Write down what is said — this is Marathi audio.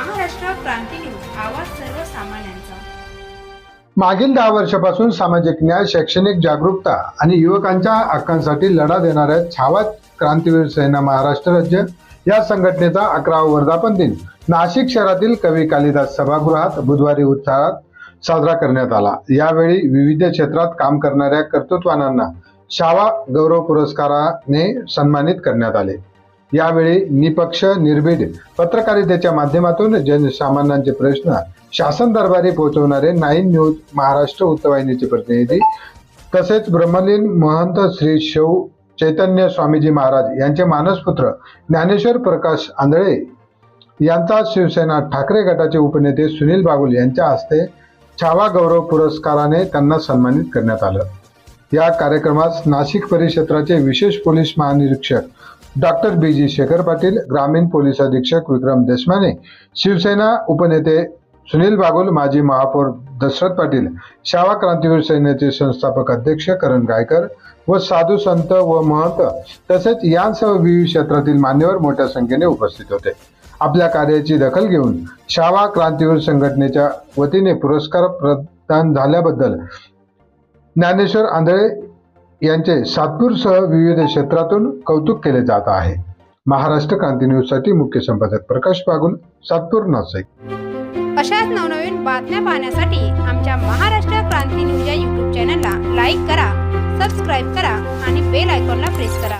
आवाज सर्वसामान्यांचा. मागील दहा वर्षापासून सामाजिक न्याय शैक्षणिक जागरूकता आणि युवकांच्या हक्कांसाठी लढा देणाऱ्या छावा क्रांतीवीर सेना महाराष्ट्र राज्य या संघटनेचा अकरावा वर्धापन दिन नाशिक शहरातील कवी कालिदास सभागृहात बुधवारी उत्साहात साजरा करण्यात आला. यावेळी विविध क्षेत्रात काम करणाऱ्या कर्तृत्वानांना शावा गौरव पुरस्काराने सन्मानित करण्यात आले. यावेळी निपक्ष निर्भीड पत्रकारितेच्या माध्यमातून जनसामान्यांचे प्रश्न शासन दरबारी पोहोचवणारे नाईन न्यूज महाराष्ट्र वृत्तवाहिनीचे प्रतिनिधी तसेच ब्रह्मलीन महंत श्री शौ चैतन्य स्वामीजी महाराज यांचे मानसपुत्र ज्ञानेश्वर प्रकाश आंधळे यांचा शिवसेना ठाकरे गटाचे उपनेते सुनील बागुल यांच्या हस्ते छावा गौरव पुरस्काराने त्यांना सन्मानित करण्यात आलं. या कार्यक्रमास नाशिक परिक्षेत्राचे विशेष पोलीस महानिरीक्षक doctor B G Shekhar Patil ग्रामीण पोलीस अधीक्षक विक्रम देशमाने शिवसेना उपनेते सुनील बागुल माजी महापौर दशरथ पाटील शावा क्रांतीवीर सेनेचे संस्थापक अध्यक्ष करण गायकर व साधू संत व महंत तसेच यांसह विविध क्षेत्रातील मान्यवर मोठ्या संख्येने उपस्थित होते. आपल्या कार्याची दखल घेऊन शावा क्रांतीवीर संघटनेच्या वतीने पुरस्कार प्रदान झाल्याबद्दल ज्ञानेश्वर आंधळे यांचे सातपूरसह विविध क्षेत्रातून कौतुक केले जात आहे. महाराष्ट्र क्रांती न्यूजसाठी मुख्य संपादक प्रकाश बागुल सातपूर नाशिक. अशाच नवनवीन बातम्या पाहण्यासाठी आमच्या महाराष्ट्र क्रांती न्यूज या युट्यूब चॅनलला लाईक करा सबस्क्राईब करा आणि बेल आयकॉनला प्रेस करा.